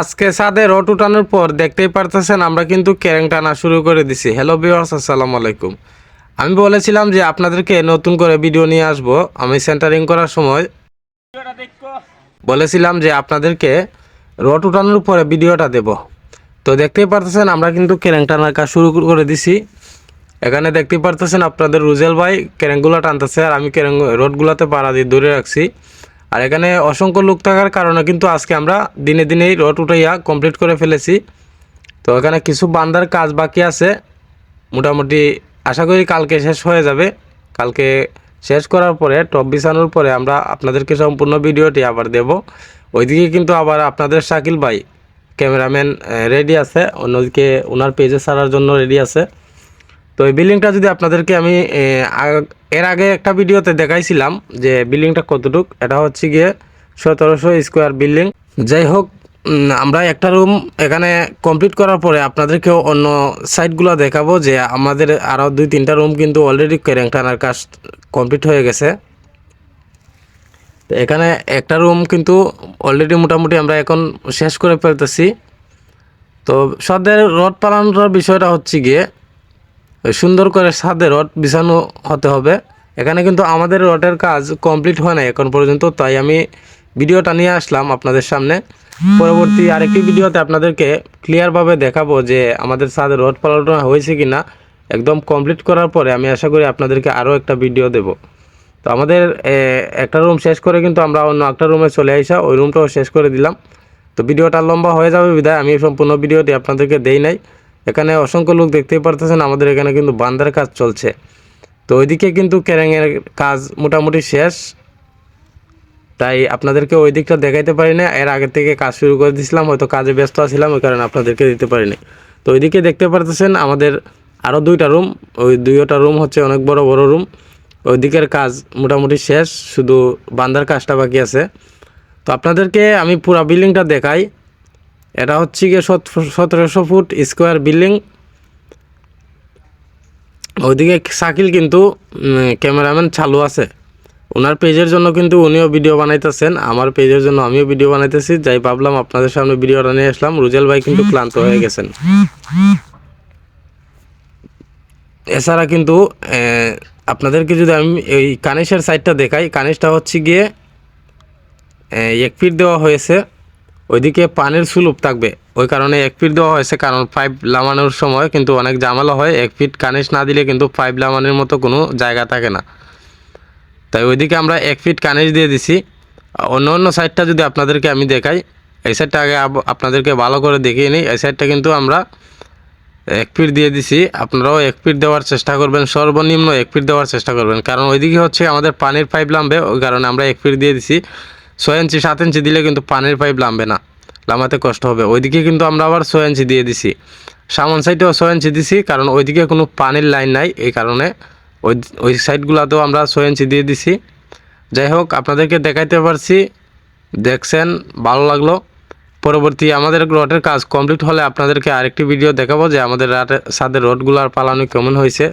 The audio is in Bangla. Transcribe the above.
আজকে ছাদে রড উঠানোর পর দেখতেই পারতেছেন আমরা কিন্তু ক্যারেং টানা শুরু করে দিছি। হ্যালো ভিউয়ার্স আসসালামু আলাইকুম। আমি বলেছিলাম যে আপনাদেরকে নতুন করে ভিডিও নিয়ে আসব। আমি সেন্টারিং করার সময় বলেছিলাম যে আপনাদেরকে রড উঠানোর পরে ভিডিওটা দেব। তো দেখতেই পারতেছেন আমরা কিন্তু ক্যারেং টানার কাজ শুরু করে দিছি। এখানে দেখতেই পারতেছেন আপনাদের রুজেল ভাই ক্যারেংগুলো টানতেছে আর আমি ক্যারেং রোডগুলোতে পাড়া দিয়ে দূরে রাখছি। আর এখানে অসংখ্য লোক থাকার কারণে কিন্তু আজকে আমরা দিনে দিনেই রড উঠাইয়া কমপ্লিট করে ফেলেছি। তো এখানে কিছু বান্দার কাজ বাকি আছে। মোটামুটি আশা করি কালকে শেষ হয়ে যাবে। কালকে শেষ করার পরে, টপ বিছানোর পরে আমরা আপনাদেরকে সম্পূর্ণ ভিডিওটি আবার দেব। ওইদিকে কিন্তু আবার আপনাদের শাকিল ভাই, ক্যামেরাম্যান রেডি আছে। অন্যদিকে ওনার পেজে ছাড়ার জন্য রেডি আছে। তো এই বিল্ডিংটা যদি আপনাদেরকে আমি এর আগে একটা ভিডিওতে দেখাইছিলাম যে বিল্ডিংটা কতটুক, এটা হচ্ছে গিয়ে সতেরোশো স্কোয়ার বিল্ডিং যাই হোক আমরা একটা রুম এখানে কমপ্লিট করার পরে আপনাদেরকে অন্য সাইটগুলো দেখাবো যে আমাদের আরও দুই তিনটা রুম কিন্তু অলরেডি টানার কাজ কমপ্লিট হয়ে গেছে। তো এখানে একটা রুম কিন্তু অলরেডি মোটামুটি আমরা এখন শেষ করে ফেলতেছি। তো সদের রড পালানোর বিষয়টা হচ্ছে গিয়ে সুন্দর করে ছাদে রড বিছানো হতে হবে। এখানে কিন্তু আমাদের রডের কাজ কমপ্লিট হয় না এখন পর্যন্ত, তাই আমি ভিডিওটা নিয়ে আসলাম আপনাদের সামনে। পরবর্তী আরেকটি ভিডিওতে আপনাদেরকে ক্লিয়ারভাবে দেখাবো যে আমাদের ছাদে রড পালানো হয়েছে কি না একদম কমপ্লিট করার পরে আমি আশা করি আপনাদেরকে আরও একটা ভিডিও দেব। তো আমাদের একটা রুম শেষ করে কিন্তু আমরা অন্য একটা রুমে চলে আসা ওই রুমটাও শেষ করে দিলাম। তো ভিডিওটা লম্বা হয়ে যাবে বিদায়, আমি সম্পূর্ণ ভিডিওটি আপনাদেরকে দেই নাই। এখানে অসংখ্য লোক দেখতেই পারতেছেন, আমাদের এখানে কিন্তু বান্দার কাজ চলছে। তো ওইদিকে কিন্তু ক্যারেংয়ের কাজ মোটামুটি শেষ। তাই আপনাদেরকে ওই দিকটা দেখাইতে পারি না, এর আগে থেকে কাজ শুরু করে দিয়েছিলাম হয়তো কাজে ব্যস্ত আছিলাম ওই কারণে আপনাদেরকে দিতে পারিনি। তো ওইদিকে দেখতে পারতেছেন, আমাদের আরও দুইটা রুম, ওই দুইটা রুম হচ্ছে অনেক বড় বড় রুম। ওই দিকের কাজ মোটামুটি শেষ, শুধু বান্দার কাজটা বাকি আছে। তো আপনাদেরকে আমি পুরো বিল্ডিংটা দেখাই। এটা হচ্ছে গিয়ে সতেরোশো ফুট স্কোয়ার বিল্ডিং। ওইদিকে সাকিল কিন্তু ক্যামেরাম্যান চালু আছে। ওনার পেজের জন্য কিন্তু উনিও ভিডিও বানাইতেছেন। আমার পেজের জন্য আমিও ভিডিও বানাইতেছি। যাই ভাবলাম আপনাদের সামনে ভিডিওটা নিয়ে আসলাম। রুজেল ভাই কিন্তু ক্লান্ত হয়ে গেছেন। এছাড়া কিন্তু আপনাদেরকে যদি আমি এই কানিসের সাইডটা দেখাই, কানিসটা হচ্ছে গিয়ে এক ফিট দেওয়া হয়েছে। ওইদিকে পানির সুলুপ থাকবে। ওই কারণে এক ফিট দেওয়া হয়েছে, কারণ পাইপ লামানোর সময় কিন্তু অনেক ঝামেলা হয়। এক ফিট কানিস না দিলে কিন্তু পাইপ লামানোর মতো কোনো জায়গা থাকে না। তাই ওইদিকে আমরা এক ফিট কানিস দিয়ে দিছি। অন্য অন্য সাইডটা যদি আপনাদেরকে আমি দেখাই, এই সাইডটা আগে আপনাদেরকে ভালো করে দেখিয়ে নিই। এই সাইডটা কিন্তু আমরা এক ফিট দিয়ে দিছি। আপনারাও এক ফিট দেওয়ার চেষ্টা করবেন, সর্বনিম্ন এক ফিট দেওয়ার চেষ্টা করবেন। কারণ ওইদিকে হচ্ছে আমাদের পানির পাইপ লামবে, ওই কারণে আমরা এক ফিট দিয়ে দিছি। ছয় ইঞ্চি, সাত ইঞ্চি দিলে কিন্তু পানির পাইপ লামবে না। লামাতে কষ্ট হবে। ওইদিকে কিন্তু আমরা আবার ছয় ইঞ্চি দিয়ে দিছি। সামন সাইডেও ছয় ইঞ্চি দিছি, কারণ ওইদিকে কোনো পানির লাইন নাই, এই কারণে ওই ওই সাইডগুলোতেও আমরা ছয় ইঞ্চি দিয়ে দিছি। যাই হোক, আপনাদেরকে দেখাইতে পারছি, দেখছেন, ভালো লাগল। পরবর্তী আমাদের রডের কাজ কমপ্লিট হলে আপনাদেরকে আরেকটি ভিডিও দেখাবো যে আমাদের রাটের সাদের রডগুলার পালানো কেমন হয়েছে।